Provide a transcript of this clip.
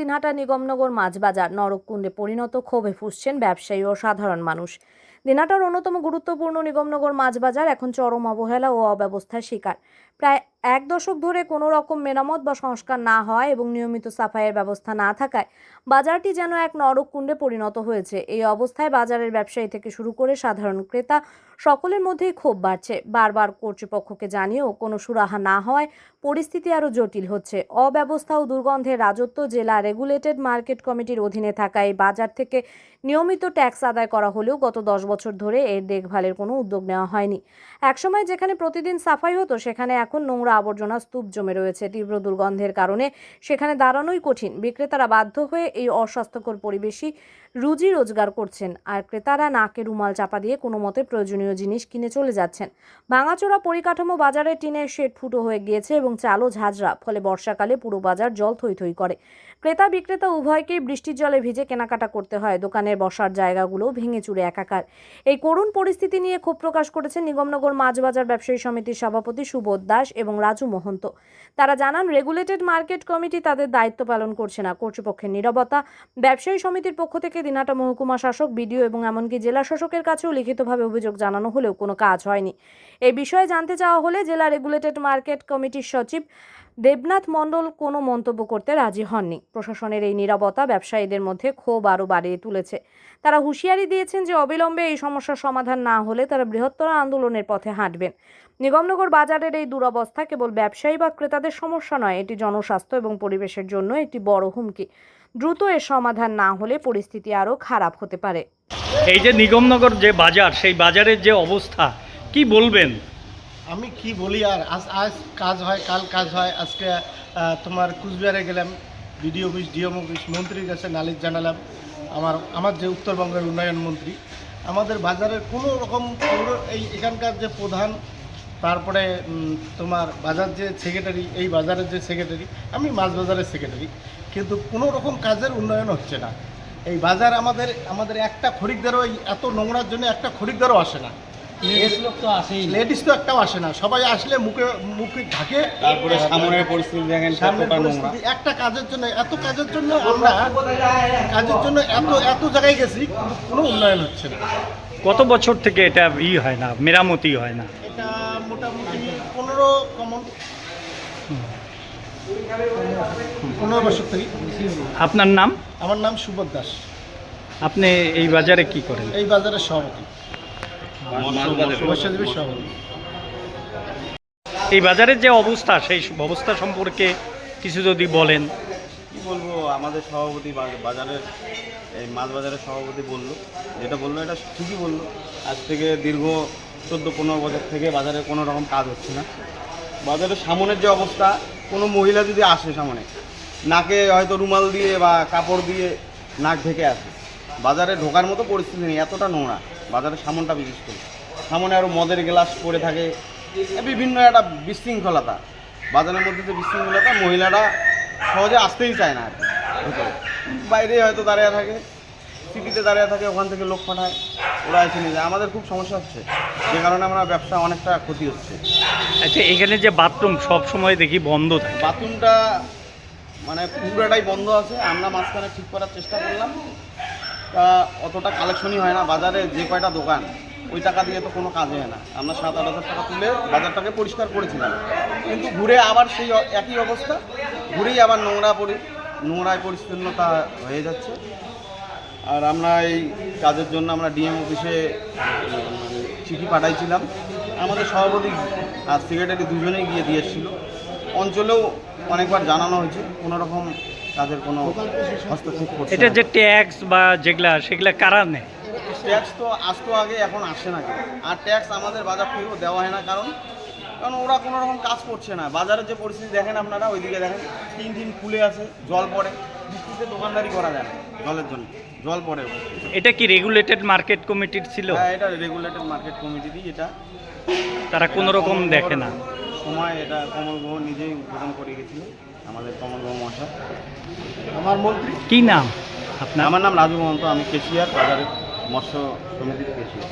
দিনহাটা নিগমনগর মাছ বাজার নরককুণ্ডে পরিণত ক্ষোভে ফুসছেন ব্যবসায়ী ও সাধারণ মানুষ। দিনহাটার অন্যতম গুরুত্বপূর্ণ নিগমনগর মাছ বাজার এখন চরম অবহেলা ও অব্যবস্থার শিকার। প্রায় এক দশক ধরে কোনো রকম মেরামত বা সংস্কার না হওয়ায় এবং নিয়মিত সাফাইয়ের ব্যবস্থা না থাকায় বাজারটি যেন এক নরককুণ্ডে পরিণত হয়েছে। এই অবস্থায় বাজারের ব্যবসায়ী থেকে শুরু করে সাধারণ ক্রেতা সকলের মধ্যেই ক্ষোভ বাড়ছে। বারবার কর্তৃপক্ষকে জানিয়েও কোনো সুরাহা না হওয়ায় পরিস্থিতি আরও জটিল হচ্ছে। অব্যবস্থা ও দুর্গন্ধের রাজত্ব জেলা রেগুলেটেড মার্কেট কমিটির অধীনে থাকা এই বাজার থেকে নিয়মিত ট্যাক্স আদায় করা হলেও গত দশ বছর ধরে এর দেখভালের কোনো উদ্যোগ নেওয়া হয়নি। একসময় যেখানে প্রতিদিন সাফাই হতো, সেখানে এখন নোংরা আবর্জনা স্তূপ জমে রয়েছে। তীব্র দুর্গন্ধের কারণে সেখানে দাঁড়ানোই কঠিন। বিক্রেতারা বাধ্য হয়ে এই অস্বাস্থ্যকর পরিবেশই রুজি রোজগার করছেন। আর ক্রেতারা নাকে রুমাল চাপা দিয়ে কোনো মতে প্রয়োজনীয় জিনিস কিনে চলে যাচ্ছেন। ভাঙাচোরা পরিকাঠামো বাজারে টিনের শেড ফুটো হয়ে গিয়েছে এবং চালও ঝাঁঝরা, ফলে বর্ষাকালে পুরো বাজার জল থই থই করে। ক্রেতা বিক্রেতা উভয়কেই বৃষ্টির জলে ভিজে কেনাকাটা করতে হয়, দোকানের বসার জায়গাগুলোও ভেঙে চুরে একাকার। এই করুণ পরিস্থিতি নিয়ে ক্ষোভ প্রকাশ করেছেন নিগমনগর মাছ বাজার ব্যবসায়ী সমিতির সভাপতি সুবোধ দাস এবং রাজু মহন্ত। তারা জানান, রেগুলেটেড মার্কেট কমিটি তাদের দায়িত্ব পালন করছে না। কর্তৃপক্ষের নীরবতা, ব্যবসায়ী সমিতির পক্ষ থেকে দিনাটা মহকুমা শাসক, বিডিও এবং এমনকি জেলা শাসকের কাছেও লিখিতভাবে অভিযোগ জানানো হলেও কোনো কাজ হয়নি। এই বিষয়ে জানতে চাওয়া হলে জেলা রেগুলেটেড মার্কেট কমিটির সচিব দেবনাথ মণ্ডল কোনো মন্তব্য করতে রাজি হননি। প্রশাসনের এই নীরবতা ব্যবসায়ীদের মধ্যে ক্ষোভ আরও বাড়িয়ে তুলেছে। তারা হুঁশিয়ারি দিয়েছেন যে অবিলম্বে এই সমস্যার সমাধান না হলে তারা বৃহত্তর আন্দোলনের পথে হাঁটবেন। নিগমনগর বাজারের এই দুরবস্থা কেবল ব্যবসায়ী বা ক্রেতাদের সমস্যা নয়, এটি জনস্বাস্থ্য এবং পরিবেশের জন্য একটি বড় হুমকি। দ্রুত এর সমাধান না হলে পরিস্থিতি আরও খারাপ হতে পারে। এই যে নিগমনগর যে বাজার, সেই বাজারের যে অবস্থা, কি বলবেন? আমি কি বলি আর আজ আজ কাজ হয়, কাল কাজ হয়, আজকে তোমার কুচবিহারে গেলাম, বিডিও অফিস, ডিএম অফিস, মন্ত্রীর কাছে নালিশ জানালাম, আমার আমার যে উত্তরবঙ্গের উন্নয়ন মন্ত্রী, আমাদের বাজারের কোনো রকম এই এখানকার যে প্রধান, তারপরে তোমার বাজার যে সেক্রেটারি এই বাজারের যে সেক্রেটারি আমি মাছ বাজারের সেক্রেটারি কিন্তু কোনো রকম কাজের উন্নয়ন হচ্ছে না। এই বাজার আমাদের আমাদের একটা খরিদ্দারও এত নোংরার জন্য একটা খরিদ্দারও আসে না। লেডিস তো একটাও আসে না। সবাই আসলে মুখে মুখে ঢাকে। তারপরে সামনের পরিস্থিতি দেখেন পরিস্থিতি একটা কাজের জন্য এত কাজের জন্য আমরা কাজের জন্য এত এত জায়গায় গেছি কোনো উন্নয়ন হচ্ছে না। কত বছর থেকে এটা ই হয় না মেরামতি হয় না? এটা মোটামুটি পনেরো কমন পনেরো বছর থেকে। আপনার নাম? আমার নাম সুবোধ দাস। আপনি এই বাজারে কি করেন? এই বাজারের সভাপতি। সভাপতি। এই বাজারের যে অবস্থা সেই অবস্থা সম্পর্কে কিছু যদি বলেন। কি বলব আমাদের সভাপতি বাজারের এই মাছ বাজারের সভাপতি বলল। যেটা বলল এটা ঠিকই বলল। আজ থেকে দীর্ঘ চোদ্দ পনেরো বছর থেকে বাজারে কোনো রকম কাজ হচ্ছে না। বাজারের সামনের যে অবস্থা কোনো মহিলা যদি আসে সামনে, নাকে হয়তো রুমাল দিয়ে বা কাপড় দিয়ে নাক ঢেকে আসে, বাজারে ঢোকার মতো পরিস্থিতি নেই, এতটা নোংরা। বাজারে সামনটা বিশেষ করে। সামনে আরও মদের গ্লাস পড়ে থাকে বিভিন্ন একটা বিশৃঙ্খলতা। বাজারের মধ্যে যে বিশৃঙ্খলতা, মহিলারা সহজে আসতেই চায় না আর কি। বাইরে হয়তো দাঁড়িয়ে থাকে, সিটিতে দাঁড়িয়ে থাকে, ওখান থেকে লোক পাঠায়। ওরা এসে নিয়ে যায়। আমাদের খুব সমস্যা হচ্ছে। যে কারণে আমরা ব্যবসা অনেকটা ক্ষতি হচ্ছে। আচ্ছা এখানে যে বাথরুম সব সময় দেখি বন্ধ থাকে। বাথরুমটা মানে পুরোটাই বন্ধ আছে। আমরা মাঝখানে ঠিক করার চেষ্টা করলাম। তা অতটা কালেকশনই হয় না। বাজারে যে কয়টা দোকান ওই টাকা দিয়ে তো কোনো কাজ হয় না। আমরা সাত আট হাজার টাকা তুলে বাজারটাকে পরিষ্কার করেছিলাম। কিন্তু ঘুরে আবার সেই একই অবস্থা। ঘুরেই আবার নোংরা পরি নোংরায় পরিচ্ছন্নতা হয়ে যাচ্ছে। আর আমরা এই কাজের জন্য আমরা ডিএম অফিসে চিঠি পাঠাইছিলাম। আমাদের সভাপতি আর সেক্রেটারি দুজনেই গিয়ে দিয়ে এসেছিল। অঞ্চলেও অনেকবার জানানো হয়েছে কোনো রকম কাজের কোনো হস্তক্ষেপ করছে এটা যে ট্যাক্স বা যেগুলা সেগুলা কারা নেয়? ট্যাক্স তো আসতো আগে এখন আসে না আর ট্যাক্স আমাদের বাজার থেকেও দেওয়া হয় না কারণ কারণ ওরা কোনো রকম কাজ করছে না। বাজারের যে পরিস্থিতি দেখেন আপনারা ওইদিকে দেখেন তিন দিন খুলে আছে জল পড়ে। বৃষ্টিতে দোকানদারি করা যায় না। জলের জন্য। জল পড়ে এটা কি রেগুলেটেড মার্কেট কমিটির ছিল? হ্যাঁ এটা রেগুলেটেড মার্কেট কমিটিরই এটা। তারা কোনো রকম দেখে না। সময় এটা কমল গ্রহ নিজেই উদ্বোধন করে গেছিল আমাদের কমল গ্রহ আমার মন্ত্রী। কি নাম আপনার? আমার নাম রাজু মহন্ত আমি কেশিয়ার বাজারের মৎস্য সমিতির কেশিয়ার।